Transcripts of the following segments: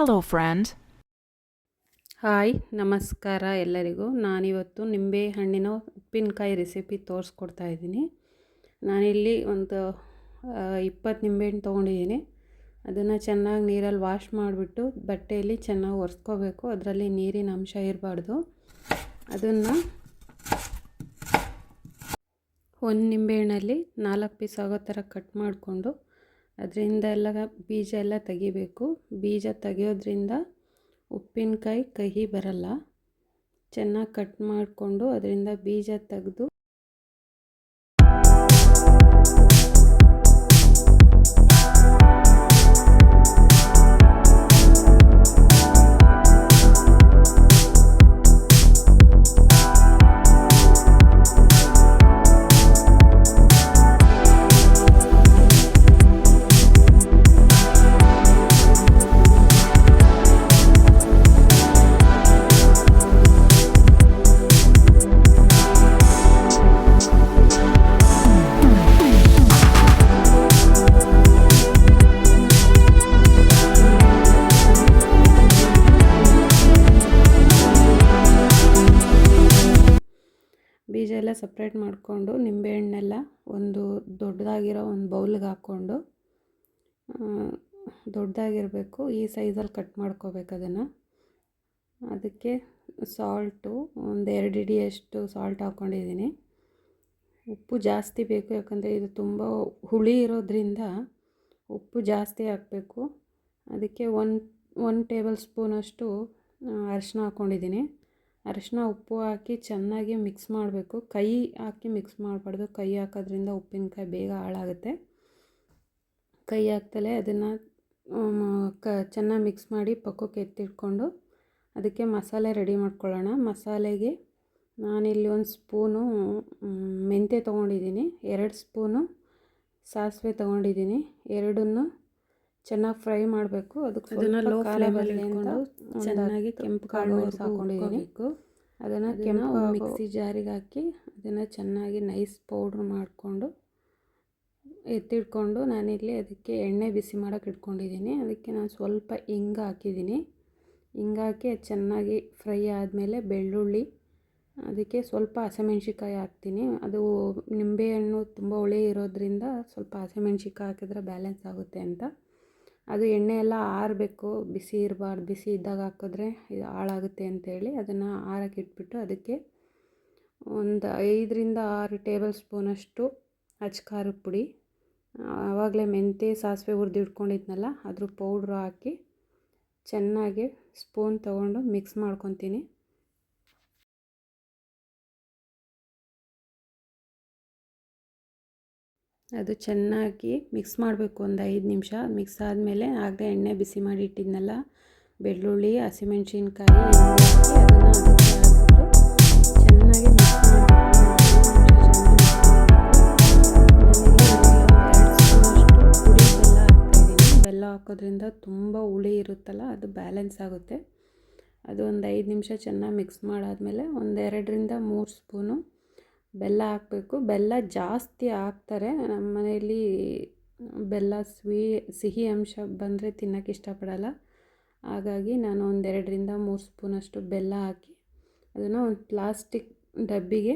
Hello, friend hi ನಮಸ್ಕಾರ ಎಲ್ಲರಿಗೂ. ನಾನಿವತ್ತು ನಿಂಬೆ ಹಣ್ಣಿನ ಉಪ್ಪಿನಕಾಯಿ ರೆಸಿಪಿ ತೋರಿಸ್ಕೊಡ್ತಾ ಇದ್ದೀನಿ. ನಾನಿಲ್ಲಿ ಒಂದು ಇಪ್ಪತ್ತು ನಿಂಬೆಹಣ್ಣು ತೊಗೊಂಡಿದ್ದೀನಿ. ಅದನ್ನು ಚೆನ್ನಾಗಿ ನೀರಲ್ಲಿ ವಾಶ್ ಮಾಡಿಬಿಟ್ಟು ಬಟ್ಟೆಯಲ್ಲಿ ಚೆನ್ನಾಗಿ ಒರೆಸ್ಕೋಬೇಕು. ಅದರಲ್ಲಿ ನೀರಿನ ಅಂಶ ಇರಬಾರ್ದು. ಅದನ್ನು ಒಂದು ನಿಂಬೆಹಣ್ಣಲ್ಲಿ ನಾಲ್ಕು ಪೀಸ್ ಆಗೋ ಥರ ಕಟ್ ಮಾಡಿಕೊಂಡು ಅದರಿಂದ ಎಲ್ಲ ಬೀಜ ಎಲ್ಲ ತೆಗಿಬೇಕು. ಬೀಜ ತೆಗೆಯೋದ್ರಿಂದ ಉಪ್ಪಿನಕಾಯಿ ಕಹಿ ಬರಲ್ಲ. ಚೆನ್ನಾಗಿ ಕಟ್ ಮಾಡಿಕೊಂಡು ಅದರಿಂದ ಬೀಜ ತೆಗೆದು ಎಲ್ಲ ಸಪ್ರೇಟ್ ಮಾಡಿಕೊಂಡು ನಿಂಬೆಹಣ್ಣೆಲ್ಲ ಒಂದು ದೊಡ್ಡದಾಗಿರೋ ಒಂದು ಬೌಲ್ಗೆ ಹಾಕ್ಕೊಂಡು ದೊಡ್ಡದಾಗಿರಬೇಕು. ಈ ಸೈಜಲ್ಲಿ ಕಟ್ ಮಾಡ್ಕೋಬೇಕು ಅದನ್ನು. ಅದಕ್ಕೆ ಸಾಲ್ಟು ಒಂದು ಎರಡು ಇಡಿಯಷ್ಟು ಸಾಲ್ಟ್ ಹಾಕ್ಕೊಂಡಿದ್ದೀನಿ. ಉಪ್ಪು ಜಾಸ್ತಿ ಬೇಕು, ಯಾಕಂದರೆ ಇದು ತುಂಬ ಹುಳಿ ಇರೋದ್ರಿಂದ ಉಪ್ಪು ಜಾಸ್ತಿ ಹಾಕಬೇಕು. ಅದಕ್ಕೆ ಒನ್ ಒನ್ ಟೇಬಲ್ ಸ್ಪೂನಷ್ಟು ಅರಿಶಿನ ಹಾಕ್ಕೊಂಡಿದ್ದೀನಿ. ಅರಿಶಿನ ಉಪ್ಪು ಹಾಕಿ ಚೆನ್ನಾಗಿ ಮಿಕ್ಸ್ ಮಾಡಬೇಕು. ಕೈ ಹಾಕಿ ಮಿಕ್ಸ್ ಮಾಡಬಾರ್ದು. ಕೈ ಹಾಕೋದ್ರಿಂದ ಉಪ್ಪಿನಕಾಯಿ ಬೇಗ ಹಾಳಾಗುತ್ತೆ. ಕೈ ಹಾಕ್ತಲೇ ಅದನ್ನು ಕ, ಚೆನ್ನಾಗಿ ಮಿಕ್ಸ್ ಮಾಡಿ ಪಕ್ಕಕ್ಕೆ ಎತ್ತಿಟ್ಕೊಂಡು ಅದಕ್ಕೆ ಮಸಾಲೆ ರೆಡಿ ಮಾಡ್ಕೊಳ್ಳೋಣ. ಮಸಾಲೆಗೆ ನಾನಿಲ್ಲಿ ಒಂದು ಸ್ಪೂನು ಮೆಂತ್ಯ ತೊಗೊಂಡಿದ್ದೀನಿ. ಎರಡು ಸ್ಪೂನು ಸಾಸಿವೆ ತೊಗೊಂಡಿದ್ದೀನಿ. ಎರಡನ್ನು ಚೆನ್ನಾಗಿ ಫ್ರೈ ಮಾಡಬೇಕು. ಅದಕ್ಕೆ ಅದನ್ನು ಲೋ ಫ್ಲೇಮಲ್ಲಿ ಇಟ್ಕೊಂಡು ಚೆನ್ನಾಗಿ ಕೆಂಪು ಕಾಳು ಹಾಕ್ಕೊಂಡಿದ್ದೀನಿ ಅದನ್ನು ಕೆಂಪು ಮಿಕ್ಸಿ ಜಾರಿಗೆ ಹಾಕಿ ಅದನ್ನು ಚೆನ್ನಾಗಿ ನೈಸ್ ಪೌಡ್ರ್ ಮಾಡಿಕೊಂಡು ಎತ್ತಿಟ್ಕೊಂಡು ನಾನಿಲ್ಲಿ ಅದಕ್ಕೆ ಎಣ್ಣೆ ಬಿಸಿ ಮಾಡೋಕೆ ಇಟ್ಕೊಂಡಿದ್ದೀನಿ. ಅದಕ್ಕೆ ನಾನು ಸ್ವಲ್ಪ ಹಿಂಗ ಹಾಕಿದ್ದೀನಿ. ಹಿಂಗ ಹಾಕಿ ಅದು ಚೆನ್ನಾಗಿ ಫ್ರೈ ಆದಮೇಲೆ ಬೆಳ್ಳುಳ್ಳಿ ಅದಕ್ಕೆ ಸ್ವಲ್ಪ ಹಸಿಮೆಣ್ಸಿಕಾಯಿ ಹಾಕ್ತೀನಿ. ಅದು ನಿಂಬೆಹಣ್ಣು ತುಂಬ ಹುಳಿ ಇರೋದ್ರಿಂದ ಸ್ವಲ್ಪ ಹಸಿಮೆಣ್ಸಿಕಾಯಿ ಹಾಕಿದ್ರೆ ಬ್ಯಾಲೆನ್ಸ್ ಆಗುತ್ತೆ ಅಂತ. ಅದು ಎಣ್ಣೆ ಎಲ್ಲ ಆರಬೇಕು. ಬಿಸಿ ಇರಬಾರ್ದು. ಬಿಸಿ ಇದ್ದಾಗ ಹಾಕಿದ್ರೆ ಇದು ಹಾಳಾಗುತ್ತೆ ಅಂತೇಳಿ ಅದನ್ನು ಆರಕ್ಕೆ ಇಟ್ಬಿಟ್ಟು ಅದಕ್ಕೆ ಒಂದು ಐದರಿಂದ ಆರು ಟೇಬಲ್ ಸ್ಪೂನಷ್ಟು ಅಚ್ಕಾರದ ಪುಡಿ. ಆವಾಗಲೇ ಮೆಂತ್ಯ ಸಾಸಿವೆ ಹುರಿದು ಇಟ್ಕೊಂಡಿದ್ನಲ್ಲ, ಅದ್ರ ಪೌಡ್ರು ಹಾಕಿ ಚೆನ್ನಾಗಿ ಸ್ಪೂನ್ ತೊಗೊಂಡು ಮಿಕ್ಸ್ ಮಾಡ್ಕೊತೀನಿ. ಅದು ಚೆನ್ನಾಗಿ ಮಿಕ್ಸ್ ಮಾಡಬೇಕು ಒಂದು ಐದು ನಿಮಿಷ. ಮಿಕ್ಸ್ ಆದಮೇಲೆ ಆಗಲೇ ಎಣ್ಣೆ ಬಿಸಿ ಮಾಡಿ ಇಟ್ಟಿದ್ನಲ್ಲ, ಬೆಳ್ಳುಳ್ಳಿ, ಹಸಿಮೆಣ್ಸಿನ್ಕಾಯಿ ಚೆನ್ನಾಗಿ ಮಿಕ್ಸ್ ಮಾಡಬೇಕು ಬೆಲ್ಲ ಹಾಕೋದ್ರಿಂದ ತುಂಬ ಹುಳಿ ಇರುತ್ತಲ್ಲ, ಅದು ಬ್ಯಾಲೆನ್ಸ್ ಆಗುತ್ತೆ. ಅದು ಒಂದು ಐದು ನಿಮಿಷ ಚೆನ್ನಾಗಿ ಮಿಕ್ಸ್ ಮಾಡಾದಮೇಲೆ ಒಂದೆರಡರಿಂದ ಮೂರು ಸ್ಪೂನು ಬೆಲ್ಲ ಹಾಕಬೇಕು. ಬೆಲ್ಲ ಜಾಸ್ತಿ ಹಾಕ್ತಾರೆ. ನಮ್ಮ ಮನೆಯಲ್ಲಿ ಬೆಲ್ಲ ಸ್ವೀ ಸಿಹಿ ಅಂಶ ಬಂದರೆ ತಿನ್ನೋಕ್ಕೆ ಇಷ್ಟಪಡಲ್ಲ. ಹಾಗಾಗಿ ನಾನು ಒಂದೆರಡರಿಂದ ಮೂರು ಸ್ಪೂನಷ್ಟು ಬೆಲ್ಲ ಹಾಕಿ ಅದನ್ನು ಒಂದು ಪ್ಲಾಸ್ಟಿಕ್ ಡಬ್ಬಿಗೆ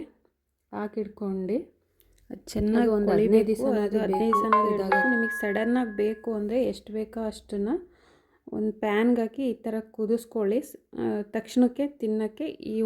ಹಾಕಿಟ್ಕೊಂಡು. ಅದು ಚೆನ್ನಾಗಿ ಒಂದು ಹದಿನೈದು ದಿವಸ ಹದಿನೈದು ದಿವಸ ನಿಮಗೆ ಸಡನ್ನಾಗಿ ಬೇಕು ಅಂದರೆ ಎಷ್ಟು ಬೇಕೋ ಅಷ್ಟನ್ನು ಒಂದು ಪ್ಯಾನ್ಗೆ ಹಾಕಿ ಈ ಥರ ಕುದಿಸ್ಕೊಳ್ಳಿ. ತಕ್ಷಣಕ್ಕೆ ತಿನ್ನೋಕ್ಕೆ ಈ